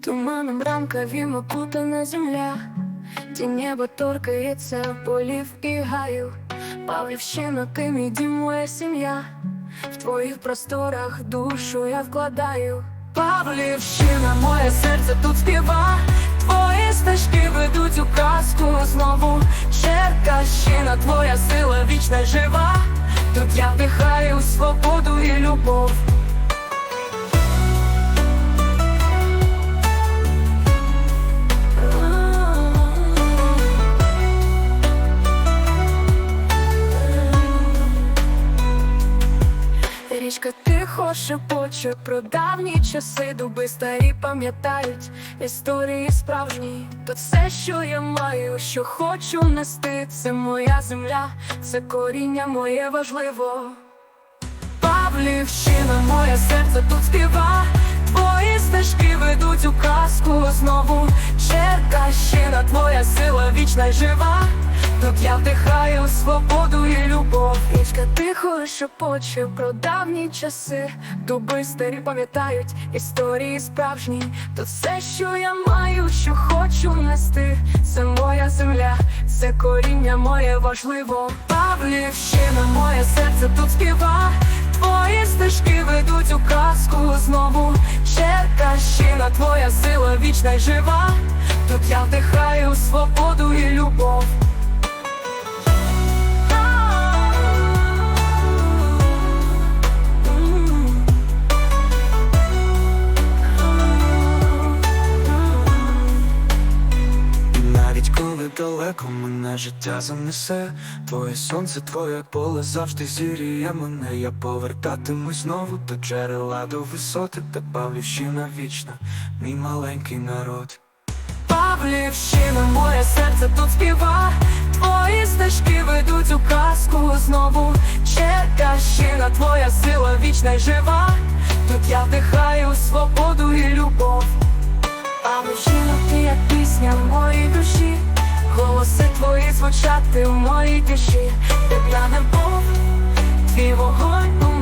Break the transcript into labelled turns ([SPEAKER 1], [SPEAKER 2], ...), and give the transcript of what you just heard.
[SPEAKER 1] Туманом ранкові опутана земля, Ті небо торкається полів і гаю, Павлівщина, ти мій дім, моя сім'я, в твоїх просторах душу я вкладаю. Павлівщина, моє серце тут співа, твої стежки ведуть у казку знову. Черкащина, твоя сила вічна жива, тут я вдихаю свободу. Шепоче про давні часи, дуби старі пам'ятають історії справжні. То все, що я маю, що хочу нести, це моя земля, це коріння моє важливо. Павлівщина, моє серце тут співа. Твої стежки ведуть у казку знову. Черкащина, твоя сила вічна й жива. Тут я вдихаю свободу і любов. Річка тихо шепоче про давні часи. Дуби старі пам'ятають історії справжні. Тут все, що я маю, що хочу нести. Це моя земля, це коріння моє важливо. Павлівщина, моє серце тут співа. Твої стежки ведуть у казку знову. Черкащина, твоя сила вічна й жива. Тут я вдихаю свободу і любов.
[SPEAKER 2] Далеко мене життя занесе, твоє сонце, твоє поле завжди зіріє мене. Я повертатимусь знову до джерела, до висоти, та Павлівщина вічна, мій маленький народ.
[SPEAKER 1] Павлівщина, моє серце тут співа. Твої стежки ведуть у казку знову. Черкащина, твоя сила вічна й жива. Тут я вдихаю свободу і любов. Звучати в моїй тиші. Тепляним Бог, твій вогонь у